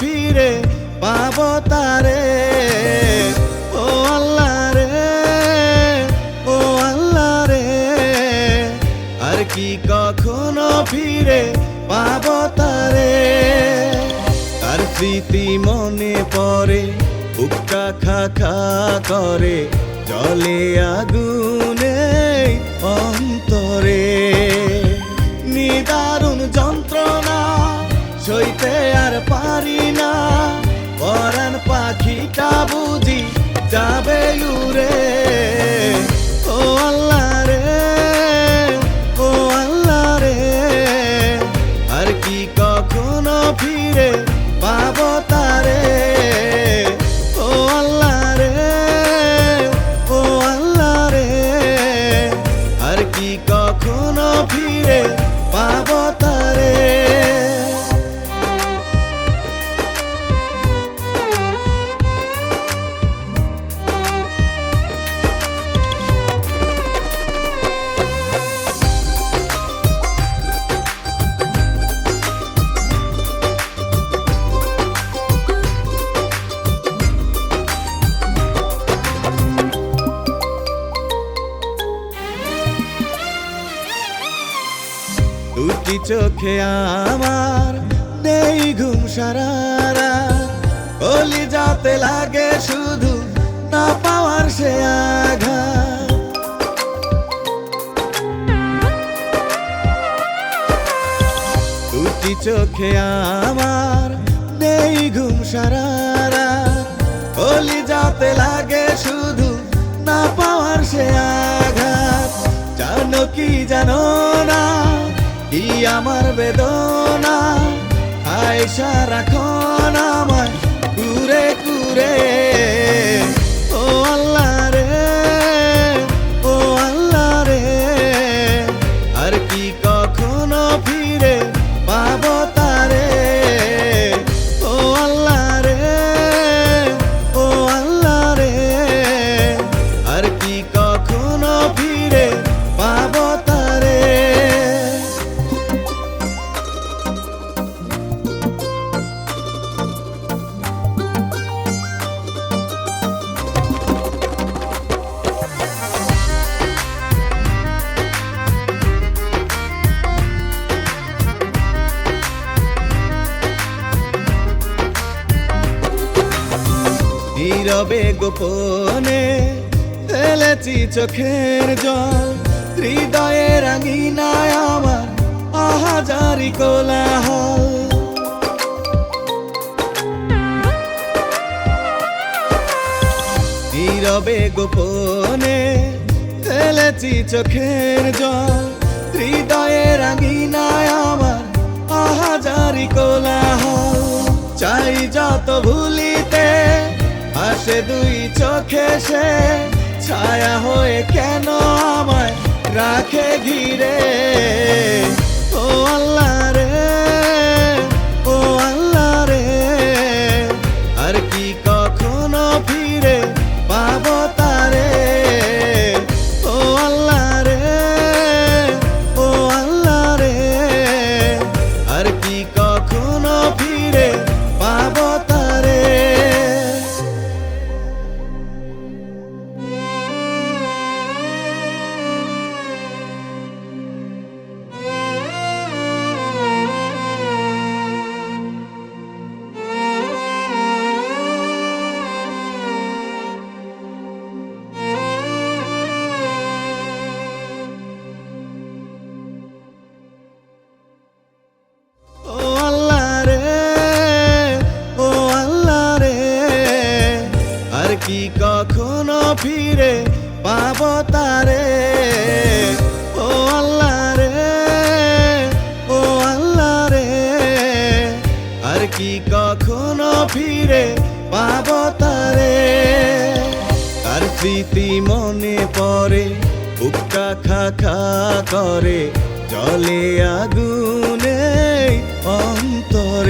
ফিরে পাব তারে? ও আল্লাহ রে, ও আল্লাহ রে, আর কি কখনো ফিরে পাব তারে? তার স্মৃতি মনে পড়ে, বুকটা খা খা করে, জলে আগুনে অন্তরে। নিদারুণ যন্ত্রণা সইতে আর পারি না। পরাণ পাখিটা বুঝি যাবে চোখে আমার নেই ঘুম সারারা। কলি যাতে লাগে শুধু না পাওয়ার সে দুটি চোখে আমার নেই ঘুম সারারা। কলি যাতে লাগে শুধু না পাওয়ার সে আঘাত। জানো কি জানো আমার বেদনা আয়সা রাখো আমায় নীরবে গোপনে ফেলেছি চোখের জল। হৃদয়ের আঙিনায় আমার আহাজারি কোলাহল। নীরবে গোপনে ফেলেছি চোখের জল। হৃদয়ের আঙিনায় আমার আহাজারি কোলাহল। চাই যত ভুলিতে আসে দুই চোখে সে ছায়া হয়ে কেন আমায় রাখে ঘিরে? ও আল্লাহ রে, ও আল্লাহ রে, আর কি কখনো ফিরে পাব তারে? ও আল্লাহ রে, ও আল্লাহ রে, আর কি কখনো ফিরে ফিরে পাব তারে। ও আল্লাহ রে, ও আল্লাহ রে, আর কি কখনো ফিরে পাব তারে? তার স্মৃতি মনে পড়ে, বুকটা খা খা করে, জলে আগুনে অন্তর।